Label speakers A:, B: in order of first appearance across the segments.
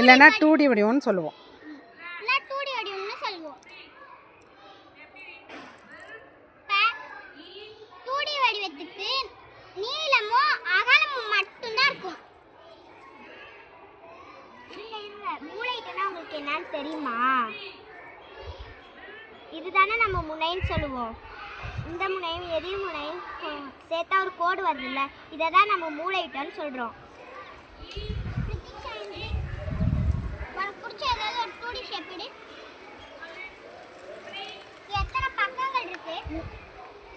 A: இல்லைன்னா two D வடிவம்னு சொல்லுவோம்.
B: இல்லை டூடி வடிவம்னு சொல்லுவோம். டூடி வடிவத்துக்கு நீளமும் அகலமும் மட்டும்தான் இருக்கும். மூளைட்டுனா உங்களுக்கு என்னன்னு தெரியுமா? இதுதானே நம்ம முனைன்னு சொல்லுவோம். இந்த முனையும் எதிர் முனையும் சேர்த்தா ஒரு கோடு வருதுல்ல. இதை தான் நம்ம மூளைட்டோன்னு சொல்கிறோம்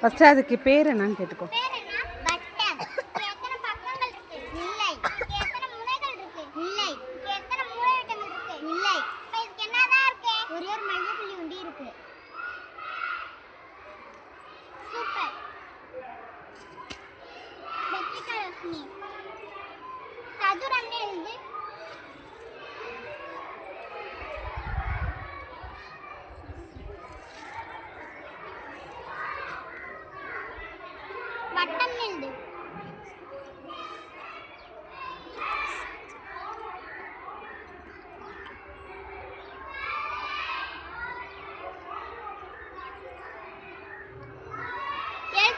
A: ஃபஸ்ட்டு அதுக்கு பேர் என்னன்னு கேட்டுக்கோ
B: பேர் என்ன வட்டம் இதுக்கு எத்தனை பக்கங்கள் இருக்கு இல்லை இதுக்கு எத்தனை முனைகள் இருக்கு இல்லை இதுக்கு எத்தனை மூலைவிட்டங்கள் இருக்கு இல்லை இப்ப இதுக்கு என்னதான் இருக்கு ஒரே ஒரு மைய புள்ளி உண்டி இருக்கு சூப்பர் வெற்றிகா யோசினி சதுரம்னு எழுது வட்டம் எழுது எழுத்து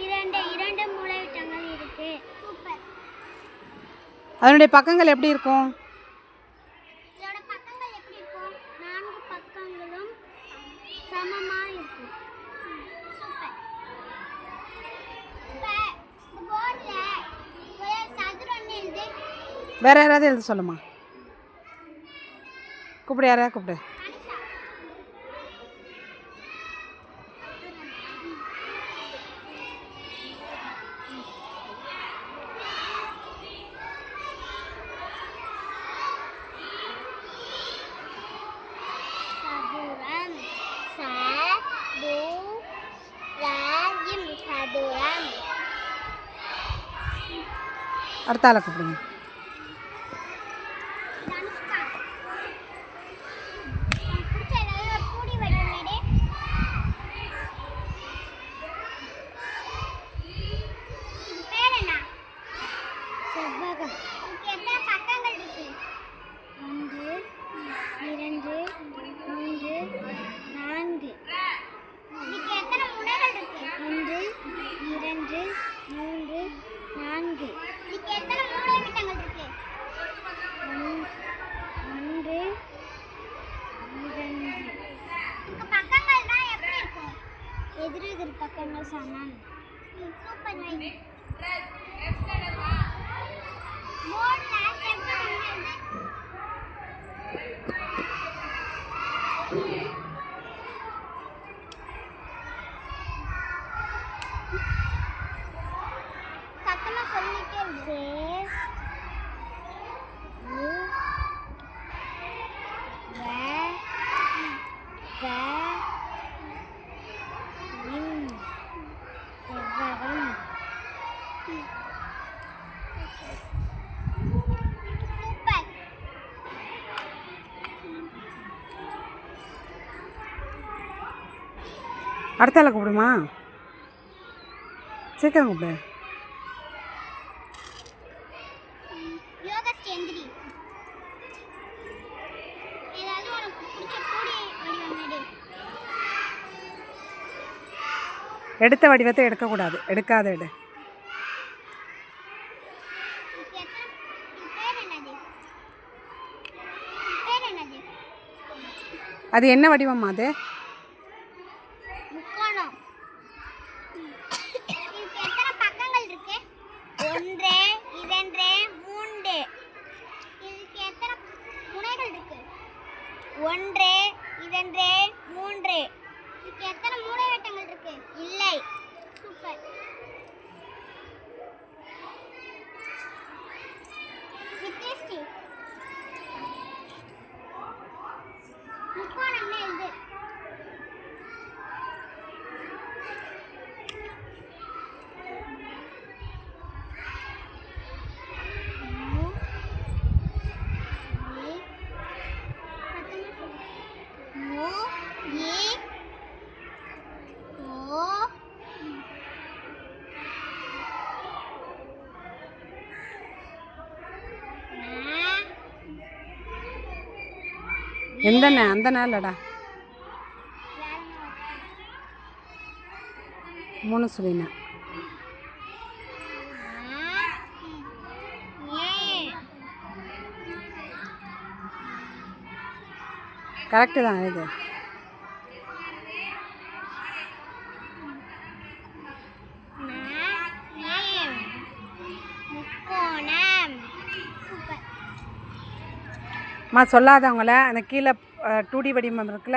B: இரண்டு இரண்டு மூலைவிட்டங்கள் இருக்கு. சூப்பர்.
A: அதனுடைய பக்கங்கள் எப்படி இருக்கும்
B: இதோட பக்கங்கள் எப்படி இருக்கும் நான்கு பக்கங்களும் சமமா இருக்கும் சூப்பர் இப்ப இந்த போர்டுல ஒரு சதுரம் எழுது
A: வேற யாராவது எழுத சொல்லுமா? கூப்பிடு யாரையா கூப்பிடு.
B: அனிஷா சதுரம் ச து ர இம் சதுரம்.
A: அடுத்த ஆளை கூப்பிடுங்க
B: தனுஷ்கா உனக்கு பிடிச்ச ஏதாவது ஒரு கூடி வடிவம் எடு இது பேர் என்ன செவ்வகம் இதுக்கு எத்தனை பக்கங்கள் இருக்கு ஒன்று இரண்டு மூன்று நான்கு இதுக்கு எத்தனை முனைகள் இருக்கு ஒன்று இரண்டு மூன்று நான்கு இதுக்கு எத்தனை மூலைவிட்டங்கள் இருக்கு ஒன்று இரண்டு இதுக்கு பக்கங்கள் தான் எப்படி இருக்கும் எதிர் எதிர் பக்கங்கள் சமம் சூப்பர் வை போர்ட்ல செவ்வகம் எழுது. சத்தமா சொல்லிட்டே இரு. உ, வ, வ, இம். செவ்வகம். சூப்பர்
A: அடுத்த ஆளை கூப்பிடுமா? சீக்கிரம் கூப்பிடு. எடுத்த வடிவத்தை எடுக்கக்கூடாது. எடுக்காத எடு.
B: அது என்ன வடிவம்மா அது? ஒன்று இரண்டு மூன்று. இதுக்கு
A: எத்தனை மூளை வட்டங்கள் இருக்கு?
B: இல்லை. சூப்பர்.
A: வித்யஸ்ரீ எந்த அந்த நேரம்லடா மூணு சொல்லினேன் கரெக்டு தான் இது. மா சொல்லாதவங்கள அந்த கீழே டூடி வடிவம் இருக்குல்ல